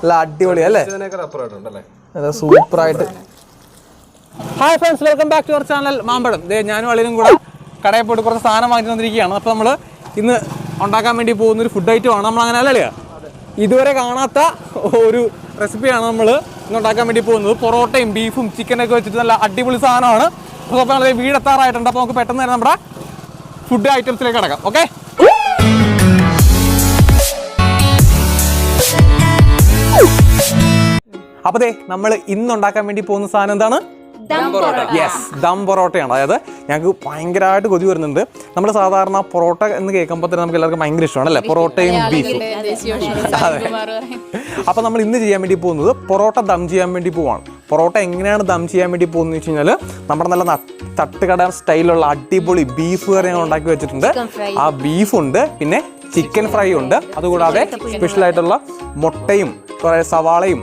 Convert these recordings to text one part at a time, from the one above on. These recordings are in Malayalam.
നല്ല അടിപൊളി അല്ലേ? സൂപ്പർ ആയിട്ട് hi friends welcome back to our channel മാമ്പഴം. ദേ ഞാനും അളിനും കൂടെ കടയിൽ പോയിട്ട് കുറച്ച് സാധനം വാങ്ങി തന്നിരിക്കുകയാണ് അപ്പോൾ നമ്മൾ ഇന്ന് ഉണ്ടാക്കാൻ വേണ്ടി പോകുന്ന ഒരു ഫുഡ് ഐറ്റം ആണ്. നമ്മൾ അങ്ങനെ അല്ലല്ലേ ഇതുവരെ കാണാത്ത ഒരു റെസിപ്പിയാണ് നമ്മൾ ഇന്ന് ഉണ്ടാക്കാൻ വേണ്ടി പോകുന്നത്. പൊറോട്ടയും ബീഫും ചിക്കനൊക്കെ വെച്ചിട്ട് നല്ല അടിപൊളി സാധനമാണ്. അപ്പോൾ നമ്മൾ വീട് എത്താറായിട്ടുണ്ട് അപ്പോൾ നമുക്ക് പെട്ടെന്ന് തന്നെ നമ്മുടെ ഫുഡ് ഐറ്റംസിലേക്ക് കിടക്കാം. ഓക്കെ അപ്പോൾ ദേ നമ്മൾ ഇന്ന് ഉണ്ടാക്കാൻ വേണ്ടി പോകുന്ന സാധനം എന്താണ്? യെസ് ദം പൊറോട്ടയാണ്. അതായത് ഞങ്ങൾക്ക് ഭയങ്കരമായിട്ട് കൊതി വരുന്നുണ്ട്. നമ്മൾ സാധാരണ പൊറോട്ട എന്ന് കേൾക്കുമ്പോൾ തന്നെ നമുക്ക് എല്ലാവർക്കും ഭയങ്കര ഇഷ്ടമാണ് അല്ലേ? പൊറോട്ടയും ബീഫും അതെ അപ്പോൾ നമ്മൾ ഇന്ന് ചെയ്യാൻ വേണ്ടി പോകുന്നത് പൊറോട്ട ദം ചെയ്യാൻ വേണ്ടി പോവാണ്. പൊറോട്ട എങ്ങനെയാണ് ദം ചെയ്യാൻ വേണ്ടി പോകുന്നത് വെച്ച് കഴിഞ്ഞാൽ നമ്മുടെ നല്ല തട്ടുകട സ്റ്റൈലുള്ള അടിപൊളി ബീഫ് കറി ഞങ്ങൾ ഉണ്ടാക്കി വെച്ചിട്ടുണ്ട്. ആ ബീഫുണ്ട് പിന്നെ ചിക്കൻ ഫ്രൈ ഉണ്ട്. അതുകൂടാതെ സ്പെഷ്യൽ ആയിട്ടുള്ള മുട്ടയും കുറേ സവാളയും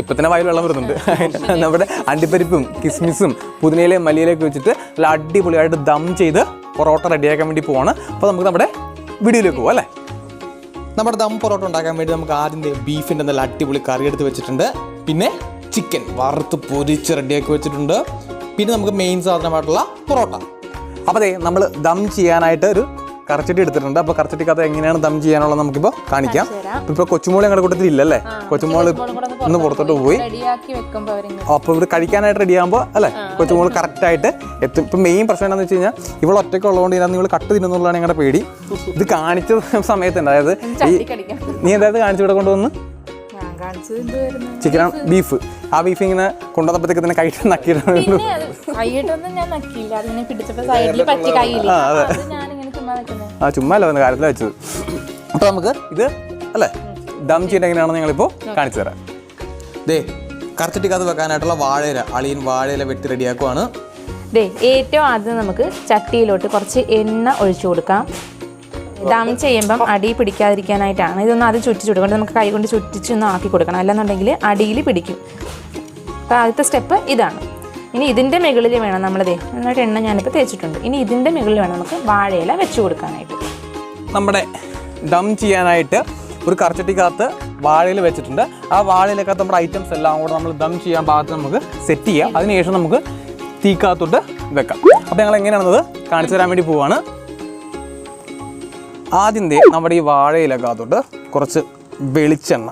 ഇപ്പൊ തന്നെ വായിൽ വെള്ളം വരുന്നുണ്ട്. നമ്മുടെ അണ്ടിപ്പരിപ്പും കിസ്മിസും പുതിനയിലെ മല്ലിയിലൊക്കെ വെച്ചിട്ട് നല്ല അടിപൊളിയായിട്ട് ദം ചെയ്ത് പൊറോട്ട റെഡിയാക്കാൻ വേണ്ടി പോവാണ്. അപ്പോൾ നമുക്ക് നമ്മുടെ വീഡിയോയിലേക്ക് പോവാം അല്ലേ? നമ്മുടെ ദം പൊറോട്ട ഉണ്ടാക്കാൻ വേണ്ടി നമുക്ക് ആദ്യം ബീഫിന്റെ നല്ല അടിപൊളി കറി എടുത്ത് വെച്ചിട്ടുണ്ട്. പിന്നെ ചിക്കൻ വറുത്ത് പൊരിച്ച് റെഡിയാക്കി വെച്ചിട്ടുണ്ട്. പിന്നെ നമുക്ക് മെയിൻ സാധനമായിട്ടുള്ള പൊറോട്ട. അപ്പോൾ അതെ നമ്മൾ ദം ചെയ്യാനായിട്ട് ഒരു കറച്ചട്ടി എടുത്തിട്ടുണ്ട്. അപ്പോൾ കഥ എങ്ങനെയാണ് ദം ചെയ്യാനുള്ളത് നമുക്കിപ്പോൾ കാണിക്കാം. ഇപ്പോൾ കൊച്ചുമോളെ ഞങ്ങളുടെ കൂട്ടത്തിൽ ഇല്ലല്ലേ? കൊച്ചുമോൾ ഇന്ന് പുറത്തോട്ട് പോയി. അപ്പോൾ ഇവിടെ കഴിക്കാനായിട്ട് റെഡി ആകുമ്പോൾ അല്ലേ? കൊച്ചുമോൾ കറക്റ്റ് ആയിട്ട് എത്തും. ഇപ്പം മെയിൻ പ്രശ്നം എന്താണെന്ന് വെച്ച് കഴിഞ്ഞാൽ ഇവിടെ ഒറ്റയ്ക്ക് ഉള്ളതുകൊണ്ട് ഇതിനകത്ത് നിങ്ങൾ കട്ട് തിന്നുന്നുള്ളതാണ് ഞങ്ങളുടെ പേടി. ഇത് കാണിച്ച സമയത്തുണ്ട് അതായത് നീ എന്തായത് കാണിച്ചു ഇവിടെ കൊണ്ടുവന്ന്? Chicken beef. ആ ബീഫ് ഇങ്ങനെ കൊണ്ടുവന്നപ്പോഴത്തേക്ക് തന്നെ കൈയിട്ട് നക്കിയിട്ടുണ്ട്. കൈയിട്ടൊന്നും ഞാൻ നക്കിയില്ല. അതിനെ പിടിച്ചപ്പോ സൈഡിൽ പറ്റി കൈയില്ല? ആ ചുമ്മാ അല്ല വന്ന കാര്യത്തിൽ വെച്ചത്. അപ്പോൾ നമുക്ക് ഇത് അല്ലേ? ദം ചെയ്യുന്നത് എങ്ങനെയാണെന്ന് ഞങ്ങളിപ്പോൾ കാണിച്ചു തരാം. ദേ കറച്ചട്ടിക്കകത്ത് വെക്കാനായിട്ടുള്ള വാഴയില അളിയൻ വാഴയില വെട്ടി റെഡിയാക്കുവാണ്. ദേ ഏറ്റവും ആദ്യം നമുക്ക് ചട്ടിയിലോട്ട് കുറച്ച് എണ്ണ ഒഴിച്ചു കൊടുക്കാം. ദം ചെയ്യുമ്പം അടി പിടിക്കാതിരിക്കാനായിട്ടാണ്. ഇതൊന്നും ആദ്യം ചുറ്റിച്ചു കൊടുക്കണം. നമുക്ക് കൈ കൊണ്ട് ചുറ്റിച്ചൊന്നും ആക്കി കൊടുക്കണം അല്ലെന്നുണ്ടെങ്കിൽ അടിയിൽ പിടിക്കും. അപ്പോൾ ആദ്യത്തെ സ്റ്റെപ്പ് ഇതാണ്. ഇനി ഇതിന്റെ മുകളിൽ വേണം നമ്മളതേ നന്നായിട്ട് എണ്ണ ഞാനിപ്പോൾ തേച്ചിട്ടുണ്ട്. ഇനി ഇതിന്റെ മുകളിൽ വേണം നമുക്ക് വാഴയില വെച്ച് കൊടുക്കാനായിട്ട്. നമ്മുടെ ദം ചെയ്യാനായിട്ട് ഒരു കറച്ചട്ടിക്കകത്ത് വാഴയിൽ വെച്ചിട്ടുണ്ട്. ആ വാഴയിലേക്കകത്ത് നമ്മുടെ ഐറ്റംസ് എല്ലാം കൂടെ നമ്മൾ ദം ചെയ്യാൻ ഭാഗത്ത് നമുക്ക് സെറ്റ് ചെയ്യാം. അതിനുശേഷം നമുക്ക് തീക്കകത്തോട്ട് വെക്കാം. അപ്പോൾ ഞങ്ങൾ എങ്ങനെയാണെന്നത് കാണിച്ചു തരാൻ വേണ്ടി പോവാണ്. ആദ്യം നമ്മുടെ ഈ വാഴയിലക്കകത്തോട്ട് കുറച്ച് വെളിച്ചെണ്ണ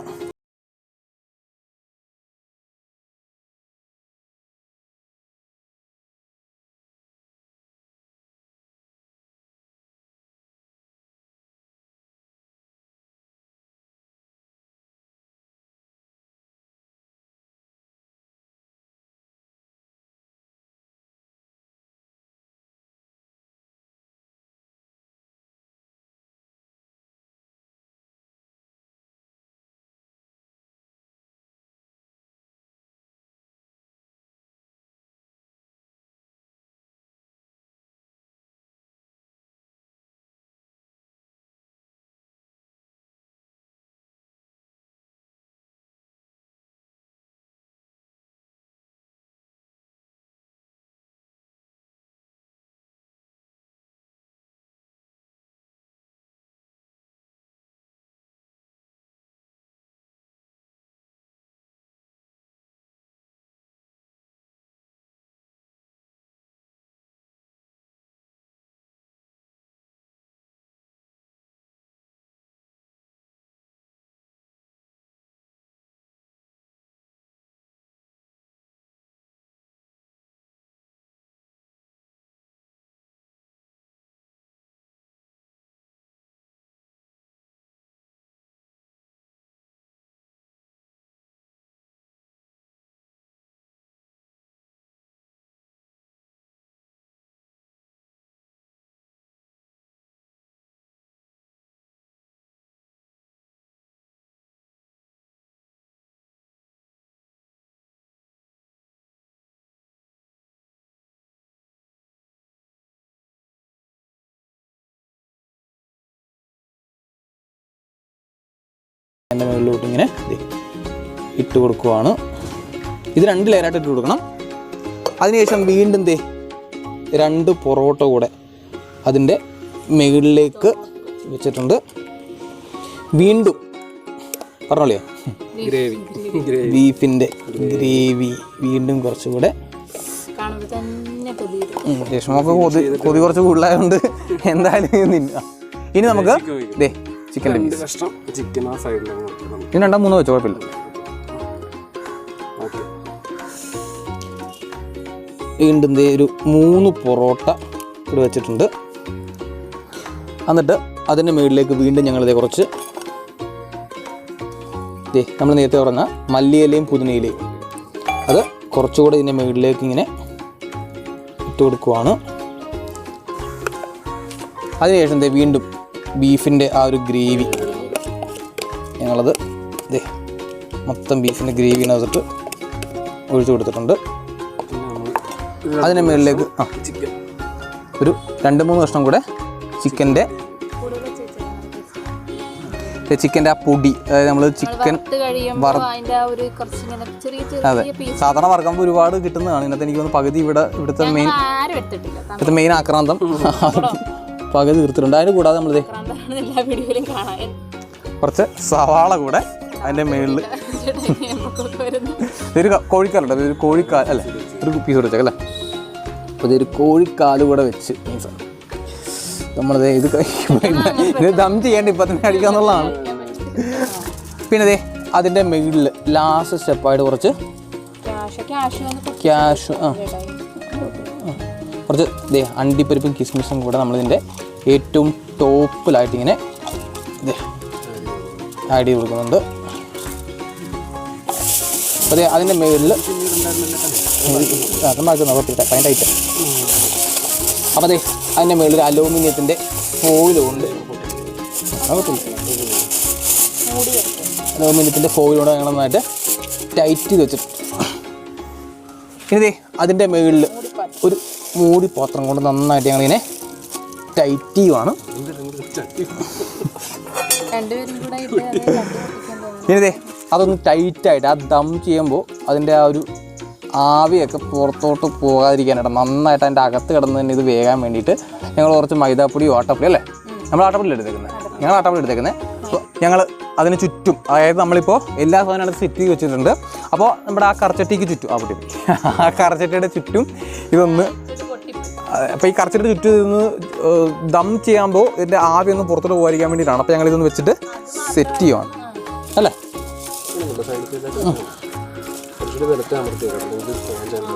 ഇങ്ങനെ ദേ ഇട്ട് കൊടുക്കുവാണ്. ഇത് രണ്ട് ലെയറായിട്ട് ഇട്ട് കൊടുക്കണം. അതിനുശേഷം വീണ്ടും ദേ രണ്ട് പൊറോട്ട കൂടെ അതിന്റെ മുകളിലേക്ക് വെച്ചിട്ടുണ്ട്. വീണ്ടും പറഞ്ഞോളിയോ? ഗ്രേവി ഗ്രേവി ബീഫിന്റെ ഗ്രേവി വീണ്ടും കുറച്ചുകൂടെ കാണുമ്പോൾ തന്നെ കൊതി രേഷ്മക്ക് കൊതി കൊതി കുറച്ച് കൂടുതലായതുകൊണ്ട് എന്തായാലും ഇനി നമുക്ക് ദേ കഷ്ണം ചിക്കൻ ആ സൈഡിലാണ് ഇനി രണ്ടോ മൂന്നോ വെച്ചോ കുഴപ്പമില്ല. വീണ്ടും ഒരു മൂന്ന് പൊറോട്ട ഇവിടെ വെച്ചിട്ടുണ്ട്. എന്നിട്ട് അതിന്റെ മുകളിലേക്ക് വീണ്ടും ഞങ്ങളിതേ കുറച്ച് ദേ നമ്മൾ നേരത്തെ പറഞ്ഞ മല്ലിയിലയും പുതിനയിലയും. അത് കുറച്ചുകൂടെ ഇതിന്റെ മുകളിലേക്ക് ഇങ്ങനെ ഇട്ട് കൊടുക്കുവാണ്. അതിനുശേഷം ദേ വീണ്ടും ബീഫിന്റെ ആ ഒരു ഗ്രേവി ഞങ്ങളത് ദേ മൊത്തം ബീഫിന്റെ ഗ്രേവിനകത്തിട്ട് ഒഴിച്ചു കൊടുത്തിട്ടുണ്ട്. അതിന്റെ മുകളിലേക്ക് ആ ചിക്കൻ ഒരു രണ്ട് മൂന്ന് കഷ്ണം കൂടെ ചിക്കന്റെ ചിക്കന്റെ ആ പൊടി അതായത് നമ്മൾ ചിക്കൻ അതെ. സാധാരണ വറക്കുമ്പോൾ ഒരുപാട് കിട്ടുന്നതാണ്. ഇതിനകത്ത് എനിക്ക് തോന്നുന്നു പകുതി ഇവിടെ ഇവിടുത്തെ മെയിൻ ഇവിടുത്തെ മെയിൻ ആക്രാന്തം. പകുതി തീർത്തിട്ടുണ്ട്. അതിന് കൂടാതെ കാണാൻ. കുറച്ച് സവാള കൂടെ അതിന്റെ മുകളിൽ നമുക്കൊക്കെ വരുന്നു ഇതൊരു കോഴിക്കാലുണ്ട്. ഇതൊരു കോഴിക്കാൽ അല്ലേ? ഒരു പീസ് കൊടുത്തേക്കല്ലേ അപ്പോൾ ഇതൊരു കോഴിക്കാൽ കൂടെ വെച്ച് മീൻസ് നമ്മളത് ഇത് ഇത് ദം ചെയ്യേണ്ട ഇപ്പം തന്നെ അടിക്കാന്നുള്ളതാണ് പിന്നെ അതെ അതിന്റെ മുകളിൽ ലാസ്റ്റ് സ്റ്റെപ്പായിട്ട് കുറച്ച് ക്യാഷ് ആ. കുറച്ച് ദേ അണ്ടിപ്പരിപ്പും കിസ്മിസും കൂടെ നമ്മളിതിന്റെ ഏറ്റവും ടോപ്പിലായിട്ട് ഇങ്ങനെ ആഡ് ചെയ്ത് കൊടുക്കുന്നുണ്ട്. അതെ അതിന്റെ മേളിൽ മാറ്റുന്ന കുഴപ്പമില്ല അതിന്റെ ഐറ്റം അപ്പോൾ അതെ അതിന്റെ മേളിൽ ഒരു അലൂമിനിയത്തിന്റെ ഫോയിലുണ്ട്. അലൂമിനിയത്തിന്റെ ഫോയിലൂടെ ഞങ്ങൾ നന്നായിട്ട് ടൈറ്റ് ചെയ്ത് വെച്ചിട്ടുണ്ട്. ഇനി ദേ അതിന്റെ മേളിൽ ഒരു മൂടി പാത്രം കൊണ്ട് നന്നായിട്ട് ഞങ്ങളിങ്ങനെ ടൈറ്റ് ചെയ്യുവാണ്. രണ്ടുപേരും അതൊന്ന് ടൈറ്റായിട്ട് ആ ദം ചെയ്യുമ്പോൾ അതിന്റെ ആ ഒരു ആവിയൊക്കെ പുറത്തോട്ട് പോകാതിരിക്കാനായിട്ട് നന്നായിട്ട് അതിന്റെ അകത്ത് കിടന്ന് തന്നെ ഇത് വേകാൻ വേണ്ടിയിട്ട് ഞങ്ങൾ കുറച്ച് മൈദാപ്പൊടി ആട്ടപ്പൊടി അല്ലേ? നമ്മൾ ആട്ടപ്പൊടി എടുത്തേക്കുന്നത് ഞങ്ങൾ ആട്ടപ്പൊടി എടുത്തേക്കുന്നത് അപ്പോൾ ഞങ്ങൾ അതിന് ചുറ്റും അതായത് നമ്മളിപ്പോൾ എല്ലാ സാധനങ്ങളും സെറ്റ് ചെയ്ത് വെച്ചിട്ടുണ്ട്. അപ്പോൾ നമ്മുടെ ആ കറച്ചട്ടിക്ക് ചുറ്റും ആ പൊട്ടി ആ കറച്ചട്ടിയുടെ ചുറ്റും ഇതൊന്ന് അപ്പോൾ ഈ കറച്ചിട്ട് ചുറ്റും ഇതൊന്ന് ദം ചെയ്യുമ്പോൾ ഇതിന്റെ ആവി ഒന്ന് പുറത്തോട്ട് പോകാതിരിക്കാൻ വേണ്ടിയിട്ടാണ്. അപ്പോൾ ഞങ്ങൾ ഇതൊന്ന് വെച്ചിട്ട് സെറ്റ് ചെയ്യുവാണ്. അല്ലേ? കുറച്ചുകൂടി അമർത്തി വെക്കണം ഇത് പോകാൻ ചാൻസ്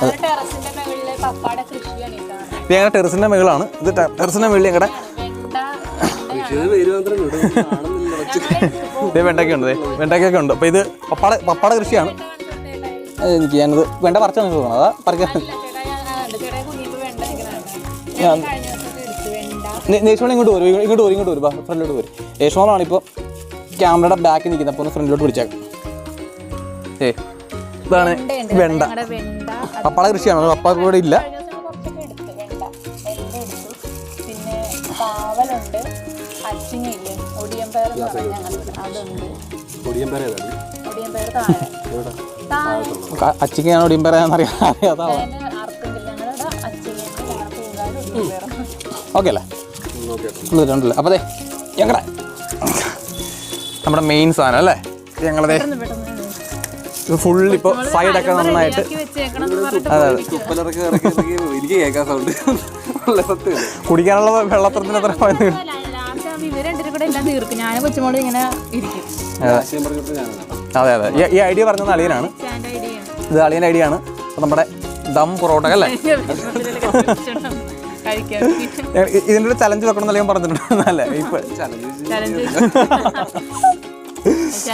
ഞങ്ങളുടെ ടെറസിന്റെ മുകളിലെ പപ്പാടെ കൃഷിയാണ് ഈ കാണുന്നത്. ഇത് ഞങ്ങളുടെ ടെറസിന്റെ മുകളാണ് ഇത് ടെറസിന്റെ ടെറസിന്റെ മുകളിൽ ഞങ്ങളുടെ ഇത് പേര് വെണ്ടയ്ക്ക ഉണ്ട് ദേ, വെണ്ടയ്ക്കൊക്കെ ഉണ്ട്. അപ്പോൾ ഇത് പപ്പാട പപ്പാട കൃഷിയാണ്. എനിക്ക് ഞാനത് വെണ്ട പറിച്ചു തോന്നുന്നു അതാ പറിക്കാൻ. ഞാൻ നേഷ്മോൾ ഇങ്ങോട്ട് വരും. ഇങ്ങോട്ട് വരും ഇങ്ങോട്ട് വരും. ബാ ഫ്രണ്ടിലോട്ട് വരും. നേഷ്മോളാണ് ഇപ്പോൾ ക്യാമറയുടെ ബാക്കിൽ നിൽക്കുന്നത്. അപ്പോൾ ഒന്ന് ഫ്രണ്ടിലോട്ട് പിടിച്ചേക്കാം ഏ ഇതാണ് വെണ്ട അത് കൃഷിയാണ്? പപ്പാട ഇവിടെ ഇല്ല? അച്ചിക്ക് ഞാൻ ഒടിയും പറയാന്നറിയാം അറിയാതാണ് അതിന് അർക്കുന്നില്ല ഞങ്ങളുടെ അച്ചിങ്ങയുണ്ട് ഞങ്ങളുടെ പൂങ്കാലും ഒടിയമ്പയറും ഓക്കെ അല്ലേ? അപ്പോൾ അതെ ഞങ്ങളുടെ നമ്മുടെ മെയിൻ സാധനം അല്ലേ? ഞങ്ങളുടെ ഇത് ഫുൾ ഇപ്പോൾ സൈഡൊക്കെ നന്നായിട്ട് വെച്ചേക്കണം എന്ന് പറഞ്ഞിട്ട് അതെ അതെ. എനിക്ക് കേൾക്കാൻ സൗണ്ട് കുടിക്കാനുള്ള വെള്ളത്തിന് ഞാനാണ് അതെ. അതെ ഈ- ഐഡിയ പറഞ്ഞത് അളിയനാണ്. ഇത് അളിയൻ ഐഡിയ ആണ്. നമ്മുടെ ദം പൊറോട്ട അല്ലേ? കഴിക്കാൻ. ഞാൻ- ഇ- ഇതിന്റെ ചലഞ്ച് വെക്കണം എന്നല്ലേ ഞാൻ പറഞ്ഞിട്ടുണ്ട് അല്ലേ? ഇപ്പം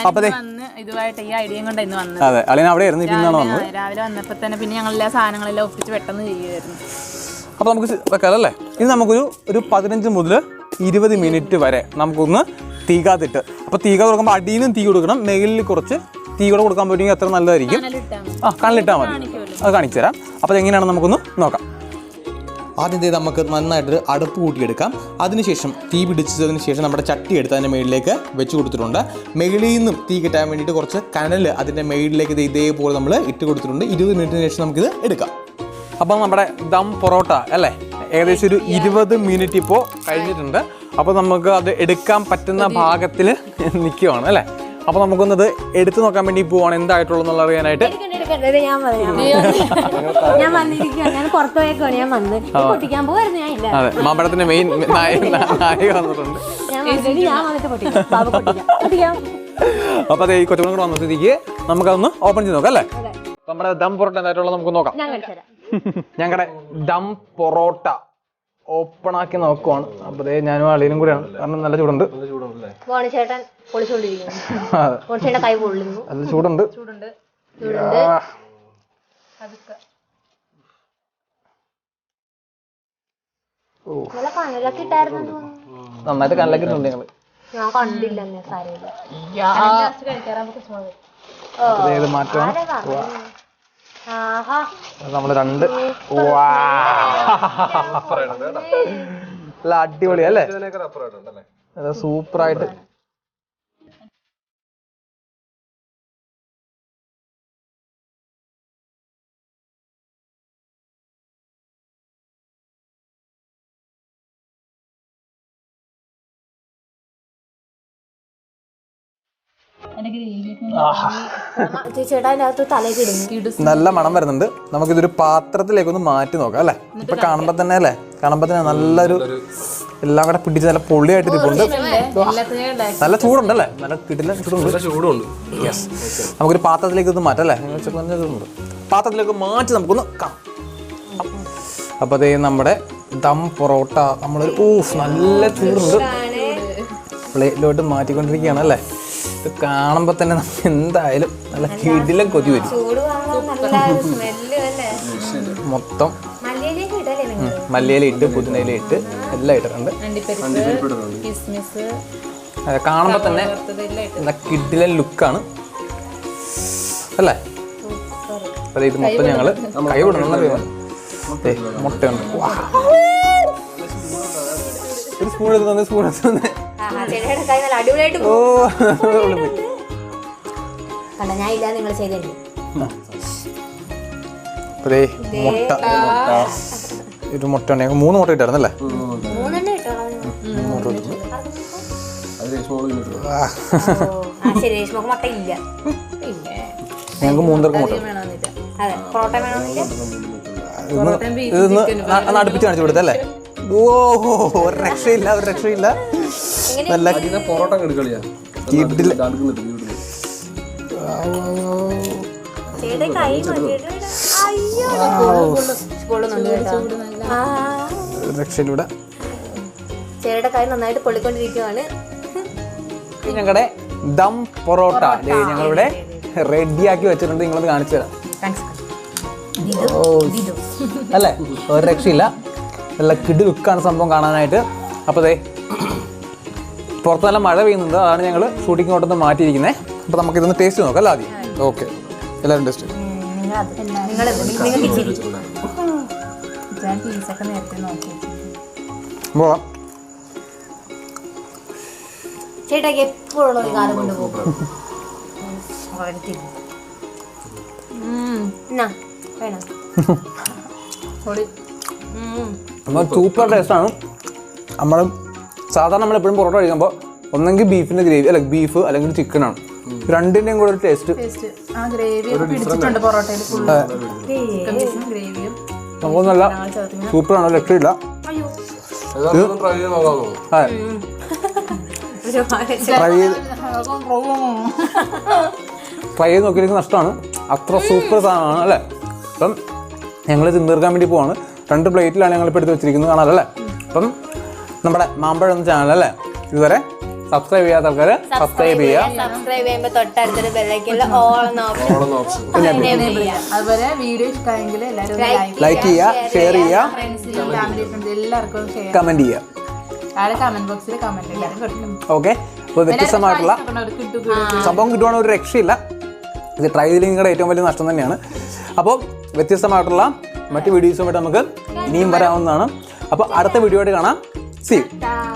അപ്പൊ ദേ. വന്ന് ഇതുമായിട്ട് ഈ ഐഡിയ കൊണ്ട് ഇന്ന് വന്നത്. അതെ അളിയൻ അവിടെ ആയിരുന്നു ഇന്നാണ് വന്നത്? രാവിലെ- വന്നപ്പോ തന്നെ പിന്നെ ഞങ്ങൾ എല്ലാ സാധനങ്ങളെല്ലാം ഒപ്പിച്ച് പെട്ടെന്ന് ചെയ്യുമായിരുന്നു അപ്പോൾ നമുക്ക് സി- വെക്കാം ഇത് നമുക്കൊരു ഒരു പതിനഞ്ച് മുതൽ ഇരുപത് മിനിറ്റ് വരെ നമുക്കൊന്ന് തീകാത്തിട്ട് അപ്പോൾ തീക കൊടുക്കുമ്പോൾ അടിയിൽ നിന്നും തീ കൊടുക്കണം മേലിൽ കുറച്ച് തീ കൂടെ കൊടുക്കാൻ പറ്റുമെങ്കിൽ അത്ര നല്ലതായിരിക്കും. ആ കണ്ണിലിട്ടാൽ മതി. അത് കാണിച്ചു തരാം അപ്പോൾ എങ്ങനെയാണെന്ന് നമുക്കൊന്ന് നോക്കാം. ആദ്യം ചെയ്ത് നമുക്ക് നന്നായിട്ട് അടുപ്പ് കൂട്ടിയെടുക്കാം. അതിനുശേഷം തീ പിടിച്ചതിന് ശേഷം നമ്മുടെ ചട്ടി എടുത്ത് അതിന്റെ മുകളിലേക്ക് വെച്ച് കൊടുത്തിട്ടുണ്ട്. മുകളിൽ നിന്നും തീ കിട്ടാൻ വേണ്ടിയിട്ട് കുറച്ച് കനൽ അതിന്റെ മുകളിലേക്ക് ഇത് ഇതേപോലെ നമ്മൾ ഇട്ട് കൊടുത്തിട്ടുണ്ട്. ഇരുപത് മിനിറ്റിന് ശേഷം നമുക്കിത് എടുക്കാം. അപ്പം നമ്മുടെ ദം പൊറോട്ട അല്ലേ? ഏകദേശം ഒരു ഇരുപത് മിനിറ്റ് ഇപ്പോൾ കഴിഞ്ഞിട്ടുണ്ട്. അപ്പോൾ നമുക്ക് അത് എടുക്കാൻ പറ്റുന്ന ഭാഗത്തിൽ നിൽക്കുവാണ് അല്ലേ? അപ്പോൾ നമുക്കൊന്നത് എടുത്തു നോക്കാൻ വേണ്ടി പോവാണ്. എന്തായിട്ടുള്ളതെന്നുള്ള അറിയാനായിട്ട് എടുക്കണ്ട. ഇത് ഞാൻ പറയാം ഞാൻ വന്നിരിക്കുകയാണ് ഞാൻ പുറത്തു പോയേക്കാണ് ഞാൻ വന്ന്. പൊട്ടിക്കാൻ പോകായിരുന്നു ഞാൻ ഇല്ല അതെ. മാമ്പഴത്തിന്റെ മെയിൻ നായിക വന്നിട്ടുണ്ട്. ഞാൻ വന്നിട്ട് ഞാൻ വന്നിട്ട് പൊട്ടിക്കാം. ബാബു പൊട്ടിക്കാം. പൊട്ടിക്കാം. അപ്പോൾ അതെ ഈ കൊച്ചുകളും വന്ന സ്ഥിതിക്ക് നമുക്കതൊന്ന് ഓപ്പൺ ചെയ്ത് നോക്കാം അല്ലേ? നമ്മുടെ ദം പൊറോട്ട എന്തായിട്ടുള്ള നമുക്ക് നോക്കാം. ഞാൻ കഴിച്ചുതരാം ഞങ്ങളുടെ ദം പൊറോട്ട ഓപ്പൺ ആക്കി നോക്കുവാണ്. അപ്പൊ ദേ ഞാനും അളിയനും കൂടെയാണ്. കാരണം നല്ല ചൂടുണ്ട്. ചേട്ടൻ പൊളിച്ചുകൊണ്ടിരിക്കുന്നു അതെ, ചേട്ടൻ കൈ പൊള്ളുന്നു. നല്ല ചൂടുണ്ട്. ചൂടുണ്ട്. കണ്ണിലൊക്കെ ഇട്ടായിരുന്നു തോന്നുന്നു. നന്നായിട്ട് കലക്കിയിട്ടുണ്ട് ഞങ്ങൾ ഞാൻ കണ്ടില്ല സാരമില്ല. മാറ്റമാണ് ആഹാ. നമ്മൾ രണ്ട്. വാ. നല്ല അടിപൊളി അല്ലേ? സൂപ്പർ സൂപ്പറായിട്ട്. ചേട്ടാ അതിനകത്ത് നല്ല മണം വരുന്നുണ്ട്. നമുക്ക് ഇതൊരു പാത്രത്തിലേക്ക് ഒന്ന് മാറ്റി നോക്കാം അല്ലേ? ഇപ്പൊ കാണുമ്പോ തന്നെ അല്ലേ? കാണുമ്പോ തന്നെ നല്ലൊരു എല്ലാം കൂടെ പിടിച്ച് നല്ല പൊള്ളിയായിട്ട് ഇരിപ്പുണ്ട്. നല്ല ചൂടുണ്ട് അല്ലെ? നല്ല കിടില ചൂടുണ്ട്. ചൂടുണ്ട്. യെസ് നമുക്കൊരു പാത്രത്തിലേക്ക് ഒന്ന് മാറ്റാം അല്ലേ? ഇതുണ്ട് പാത്രത്തിലേക്ക് മാറ്റി നമുക്കൊന്ന് കാണാം. അപ്പോൾ അതേ നമ്മുടെ ദം പൊറോട്ട നമ്മളൊരു ഊഫ് നല്ല ചൂടുണ്ട്. പ്ലേറ്റിലോട്ട് മാറ്റിക്കൊണ്ടിരിക്കുകയാണ് അല്ലേ? ഇത് കാണുമ്പോൾ തന്നെ നമുക്ക് എന്തായാലും നല്ല കിടിലം കൊതി വരും. നല്ല സ്മെല്ല് അല്ലേ? മൊത്തം മല്ലിയില ഇട്ട് പുതിനയില ഇട്ട് എല്ലാം ഇട്ടിട്ടുണ്ട്. അതെ കാണുമ്പോ കാണുമ്പോൾ തന്നെ നല്ല കിടിലൻ ലുക്കാണ്. അല്ലേ? അതെ ഇത് മൊത്തം ഞങ്ങൾ കൈ വിടണമെന്നറിയാം ദേ, മുട്ടയുണ്ട് വാ. ഒരു സ്പൂൺ എടുത്ത് തന്നെ സ്പൂൺ എടുത്ത് തന്നെ. അടിപൊളിയായിട്ട് ഓ. കണ്ട ഞാൻ ഇല്ല നിങ്ങൾ മുട്ട. ഒരു മുട്ട മൂന്ന് മുട്ട ഇല്ല. ഞങ്ങൾക്ക് മൂന്നർക്ക് മുട്ട. അടുപ്പിച്ച് കാണിച്ചു കൊടുത്തല്ലേ ഓ ഒരു രക്ഷയില്ല ഒരു രക്ഷയില്ല. നല്ല പൊറോട്ട എടുക്കളിയാ. രക്ഷയിലൂടെ. ചേട്ടയുടെ കൈ നന്നായിട്ട് ഞങ്ങളുടെ ദം പൊറോട്ട. ഞങ്ങളിവിടെ റെഡിയാക്കി വെച്ചിട്ടുണ്ട്. നിങ്ങളത് കാണിച്ചു തരാം. അല്ലേ? ഒരു രക്ഷയില്ല. നല്ല കിഡ് ലുക്കാണ് സംഭവം കാണാനായിട്ട്. അപ്പോൾ ദേ പുറത്ത് നല്ല മഴ പെയ്യുന്നുണ്ട്. അതാണ് ഞങ്ങൾ ഷൂട്ടിംഗ് ഓട്ടം മാറ്റിയിരിക്കുന്നത് അപ്പോൾ നമുക്ക് ഇതൊന്ന് ടേസ്റ്റ് നോക്കാം അല്ല ആദ്യം? ഓക്കെ എല്ലാവരും ടേസ്റ്റ് ചേട്ടാക്ക് എപ്പോഴുള്ള ഒരു കാലം കൊണ്ട് പോകും. അപ്പോൾ സൂപ്പർ ടേസ്റ്റാണ് നമ്മൾ സാധാരണ നമ്മൾ എപ്പോഴും പൊറോട്ട കഴിക്കുമ്പോൾ ഒന്നെങ്കിൽ ബീഫിന്റെ ഗ്രേവി അല്ലെങ്കിൽ ബീഫ് അല്ലെങ്കിൽ ചിക്കൻ ആണ്. രണ്ടിന്റെയും കൂടെ ഒരു ടേസ്റ്റ് നമുക്ക് നല്ല സൂപ്പറാണ് രക്ഷയില്ല ട്രൈ ചെയ്ത് ട്രൈ ചെയ്ത് നോക്കിയിരിക്കുന്നത് നഷ്ടമാണ്. അത്ര സൂപ്പർ സാധനമാണ് അല്ലേ? അപ്പം ഞങ്ങൾ തിന്നീർക്കാൻ വേണ്ടി പോവാണ്. രണ്ട് പ്ലേറ്റിലാണ് ഞങ്ങൾ ഞങ്ങളിപ്പോൾ എടുത്ത് വെച്ചിരിക്കുന്നത്. കാണാറല്ലേ അപ്പം നമ്മുടെ മാമ്പഴം എന്ന ചാനൽ അല്ലേ? ഇതുവരെ സബ്സ്ക്രൈബ് ചെയ്യാത്ത ആൾക്കാർ സബ്സ്ക്രൈബ് ചെയ്യുക സബ്സ്ക്രൈബ് ചെയ്യുമ്പോ തൊട്ടടുത്തൊരു ബെല്ലൈക്കുള്ള ഓൾ എന്ന ഓപ്ഷൻ. അതുപോലെ വീഡിയോ എല്ലാവരും ലൈക്ക് ചെയ്യുക ഷെയർ ചെയ്യുക ഫ്രണ്ട്സിനും ഫാമിലി ഫ്രണ്ട്സ് എല്ലാവർക്കും ഷെയർ കമന്റ് ചെയ്യുക താഴെ കമന്റ് ബോക്സിൽ കമന്റ് എല്ലാവരും ഓക്കെ അപ്പോൾ വ്യത്യസ്തമായിട്ടുള്ള സംഭവം കിട്ടുവാണെങ്കിൽ ഒരു രക്ഷയില്ല. ഇത് ട്രൈ ചെയ്തില്ലെങ്കിൽ നിങ്ങളുടെ ഏറ്റവും വലിയ നഷ്ടം തന്നെയാണ്. അപ്പോൾ വ്യത്യസ്തമായിട്ടുള്ള മറ്റ് വീഡിയോസുമായിട്ട് നമുക്ക് ഇനിയും വരാവുന്നതാണ്. അപ്പോൾ അടുത്ത വീഡിയോ ആയിട്ട് കാണാം. C。